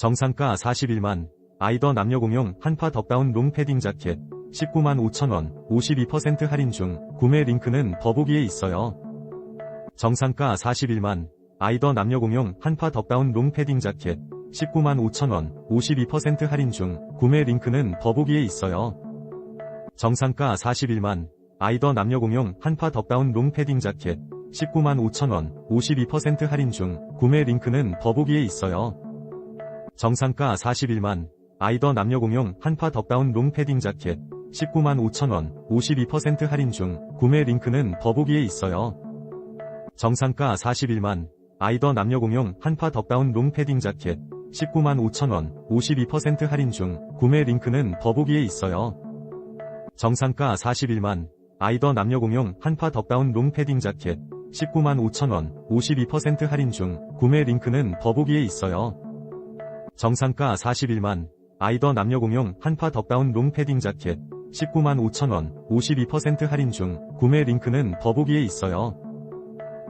정상가 41만, 아이더 남녀공용 한파 덕다운 롱 패딩 자켓, 19만 5천원, 52% 할인 중, 구매 링크는 더보기에 있어요. 정상가 41만, 아이더 남녀공용 한파 덕다운 롱 패딩 자켓, 19만 5천원, 52% 할인 중, 구매 링크는 더보기에 있어요. 정상가 41만, 아이더 남녀공용 한파 덕다운 롱 패딩 자켓, 19만 5천원, 52% 할인 중, 구매 링크는 더보기에 있어요. 정상가 41만, 아이더 남녀공용 한파 덕다운 롱 패딩 자켓, 19만 5천원, 52% 할인 중, 구매 링크는 더보기에 있어요. 정상가 41만, 아이더 남녀공용 한파 덕다운 롱 패딩 자켓, 19만 5천원, 52% 할인 중, 구매 링크는 더보기에 있어요. 정상가 41만, 아이더 남녀공용 한파 덕다운 롱 패딩 자켓, 19만 5천원, 52% 할인 중, 구매 링크는 더보기에 있어요. 정상가 41만, 아이더 남녀공용 한파 덕다운 롱 패딩 자켓, 19만 5천원, 52% 할인 중, 구매 링크는 더보기에 있어요.